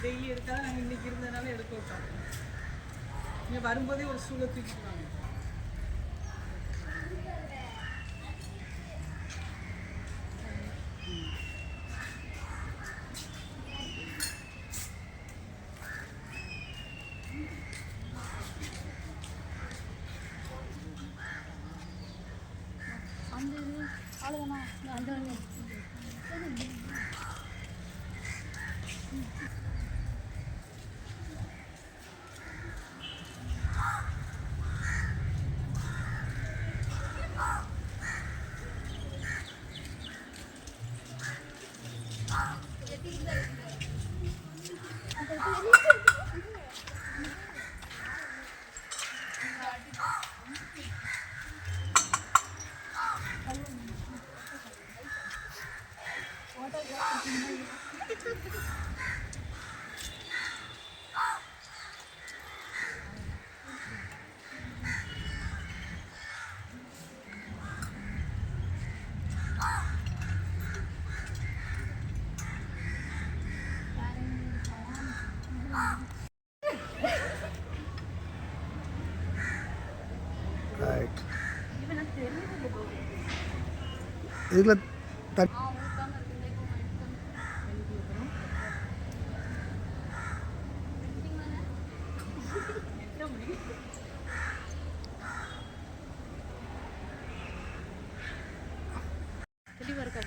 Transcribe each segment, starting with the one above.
Daily எடுக்காத நாங்கள் இன்றைக்கி இருந்ததுனால எடுக்க விட்டோம் இங்கே வரும்போதே ஒரு சூளை தூக்கிடுவாங்க அந்த இது அவ்வளோதானா அந்த ரைட் இதில் தெளிவாக இருக்கா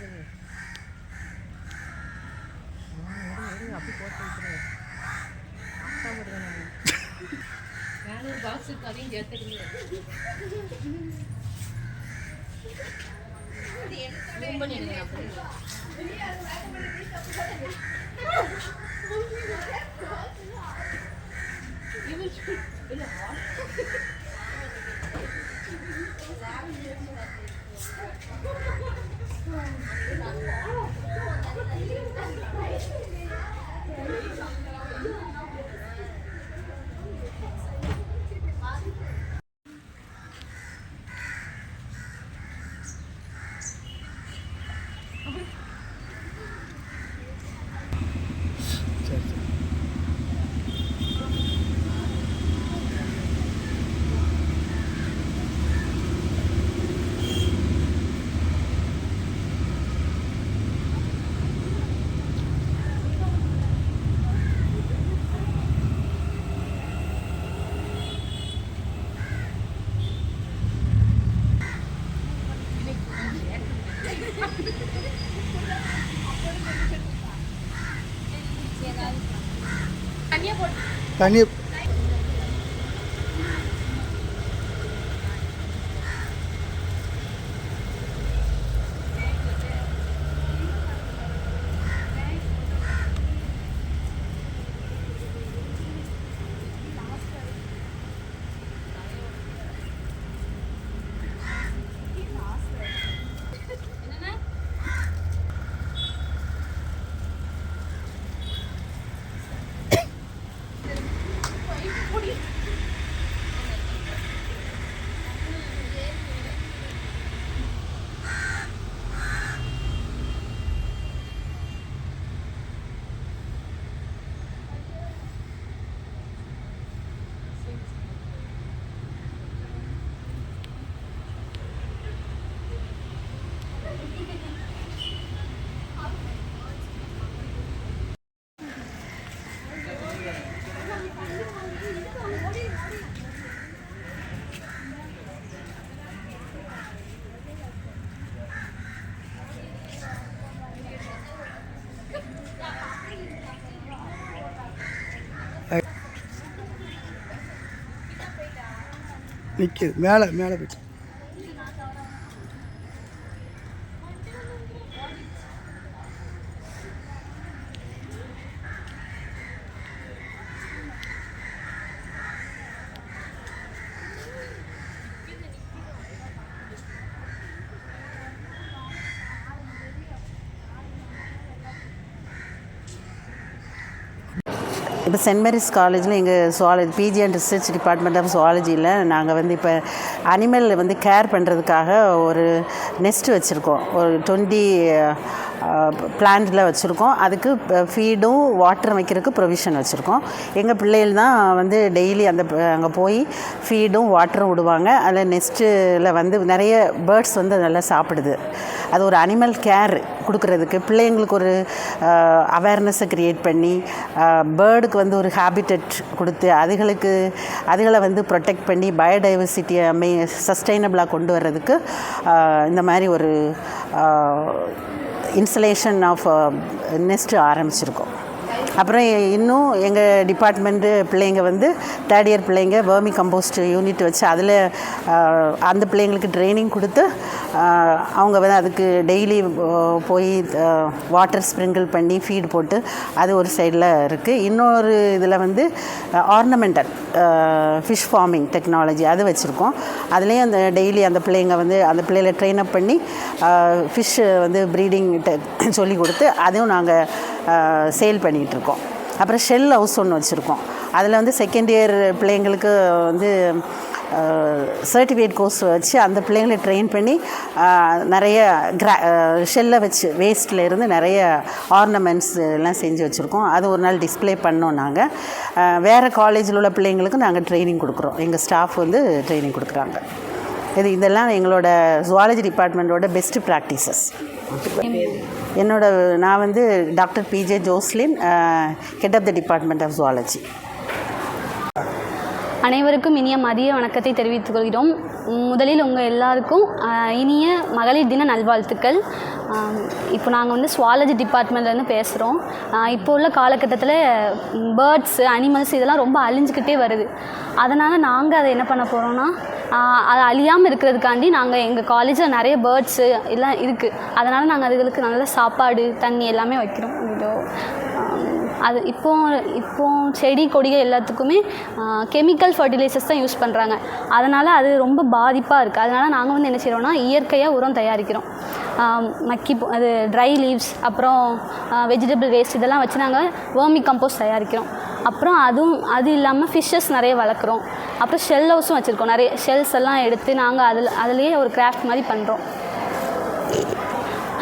அப்படி போட்டு மேல ஒரு பாக்ஸ் இருக்கு அதையும் சேர்த்துக்கிறீங்க தண்ணியை நிற்கிது மேலே மேலே போயிட்டு. இப்போ சென்ட் மேரிஸ் காலேஜில் எங்கள் zoology PG and research department of சுவாலஜியில் நாங்கள் வந்து இப்போ அனிமல் வந்து கேர் பண்ணுறதுக்காக ஒரு நெஸ்ட் வச்சுருக்கோம். ஒரு டுவெண்ட்டி பிளான்ட்டில் வச்சுருக்கோம். அதுக்கு ஃபீடும் வாட்டர் வைக்கிறதுக்கு ப்ரொவிஷன் வச்சுருக்கோம். எங்கள் பிள்ளைகள் தான் வந்து டெய்லி அந்த அங்கே போய் ஃபீடும் வாட்டரும் விடுவாங்க. அதில் நெஸ்ட்டில் வந்து நிறைய பேர்ட்ஸ் வந்து நல்லா சாப்பிடுது. அது ஒரு அனிமல் கேர் கொடுக்குறதுக்கு. பிள்ளைங்களுக்கு ஒரு அவேர்னஸை க்ரியேட் பண்ணி பேர்டுக்கு வந்து ஒரு ஹேபிட்டட் கொடுத்து அதுகளுக்கு அதுகளை வந்து ப்ரொடெக்ட் பண்ணி பயோடைவர்சிட்டியை மெயின் சஸ்டைனபிளாக கொண்டு வர்றதுக்கு இந்த மாதிரி ஒரு இன்ஸ்டலேஷன் ஆஃப் நெஸ்ட் ஆரம்பிச்சிருக்கோம். அப்புறம் இன்னும் எங்கள் டிபார்ட்மெண்ட்டு பிள்ளைங்க வந்து தேர்ட் இயர் பிள்ளைங்க வேர்மி கம்போஸ்ட் யூனிட் வச்சு அதில் அந்த பிள்ளைங்களுக்கு ட்ரைனிங் கொடுத்து அவங்க வந்து அதுக்கு டெய்லி போய் வாட்டர் ஸ்ப்ரிங்கிள் பண்ணி ஃபீட் போட்டு அது ஒரு சைடில் இருக்குது இன்னொரு இதில் வந்து ஆர்னமெண்டல் ஃபிஷ் ஃபார்மிங் டெக்னாலஜி அது வச்சுருக்கோம். அதுலேயும் அந்த டெய்லி அந்த பிள்ளைங்க வந்து அந்த பிள்ளைகளை ட்ரெயின் அப் பண்ணி ஃபிஷ் வந்து ப்ரீடிங் சொல்லி கொடுத்து அதுவும் நாங்கள் சேல் பண்ணிகிட்ருக்கோம் அப்புறம் ஷெல் ஹவுஸ் ஒன்று வச்சுருக்கோம். அதில் வந்து செகண்ட் இயர் பிள்ளைங்களுக்கு வந்து சர்டிஃபிகேட் கோர்ஸ் வச்சு அந்த பிள்ளைங்களை ட்ரெயின் பண்ணி நிறைய கிரா ஷெல்லை வச்சு வேஸ்ட்டில் இருந்து நிறைய ஆர்னமெண்ட்ஸ் எல்லாம் செஞ்சு வச்சுருக்கோம். அது ஒரு நாள் டிஸ்ப்ளே பண்ணோம் நாங்கள் வேறு காலேஜில் உள்ள பிள்ளைங்களுக்கு நாங்கள் ட்ரைனிங் கொடுக்குறோம். எங்கள் ஸ்டாஃப் வந்து ட்ரைனிங் கொடுக்குறாங்க. இது இதெல்லாம் எங்களோட ஜுவாலஜி டிபார்ட்மெண்ட்டோட பெஸ்ட்டு ப்ராக்டிசஸ் என்னோட நான் வந்து doctor P J Joslin head of the department of zoology அனைவருக்கும் இனிய மதிய வணக்கத்தை தெரிவித்துக் கொள்கிறோம். முதலில் உங்கள் எல்லாருக்கும் இனிய மகளிர் தின நல்வாழ்த்துக்கள். இப்போ நாங்கள் வந்து சுவாலஜி டிபார்ட்மெண்ட்லேருந்து பேசுகிறோம் இப்போ உள்ள காலகட்டத்தில் பேர்ட்ஸு அனிமல்ஸ் இதெல்லாம் ரொம்ப அழிஞ்சுக்கிட்டே வருது. அதனால் நாங்கள் அதை என்ன பண்ண போகிறோன்னா அது அழியாமல் இருக்கிறதுக்காண்டி நாங்கள் எங்கள் காலேஜில் நிறைய பேர்ட்ஸு எல்லாம் இருக்குது அதனால் நாங்கள் அதுகளுக்கு நல்ல சாப்பாடு தண்ணி எல்லாமே வைக்கிறோம். அது இப்போ இப்போ செடி கொடிகள் எல்லாத்துக்குமே கெமிக்கல் ஃபர்டிலைசர்ஸ் தான் யூஸ் பண்ணுறாங்க அதனால் அது ரொம்ப பாதிப்பாக இருக்குது அதனால் நாங்கள் வந்து என்ன செய்கிறோம்னா இயற்கையாக உரம் தயாரிக்கிறோம். மக்கி அது ட்ரை லீவ்ஸ் அப்புறம் வெஜிடபிள் வேஸ்ட் இதெல்லாம் வச்சு நாங்கள் வேர்மி கம்போஸ்ட் தயாரிக்கிறோம். அப்புறம் அதுவும் அது இல்லாமல் ஃபிஷ்ஷஸ் நிறைய வளர்க்குறோம். அப்புறம் ஷெல் ஹவுஸும் வச்சுருக்கோம். நிறைய ஷெல்ஸ் எல்லாம் எடுத்து நாங்கள் அதில் அதுலேயே ஒரு கிராஃப்ட் மாதிரி பண்ணுறோம்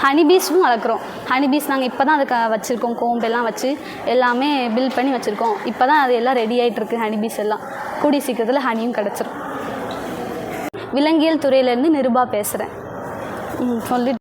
ஹனிபீஸும் வளர்க்குறோம். ஹனிபீஸ் நாங்கள் இப்போ தான் அதுக்கு வச்சுருக்கோம் கோம்பெல்லாம் வச்சு எல்லாமே பில் பண்ணி வச்சுருக்கோம். இப்போ தான் அது எல்லாம் ரெடி ஆகிட்டுருக்கு ஹனிபீஸ் எல்லாம். கூடிய சீக்கிரத்தில் ஹனியும் கிடச்சிரும். விலங்கியல் துறையிலேருந்து நிருபா பேசுகிறேன் ம் சொல்லி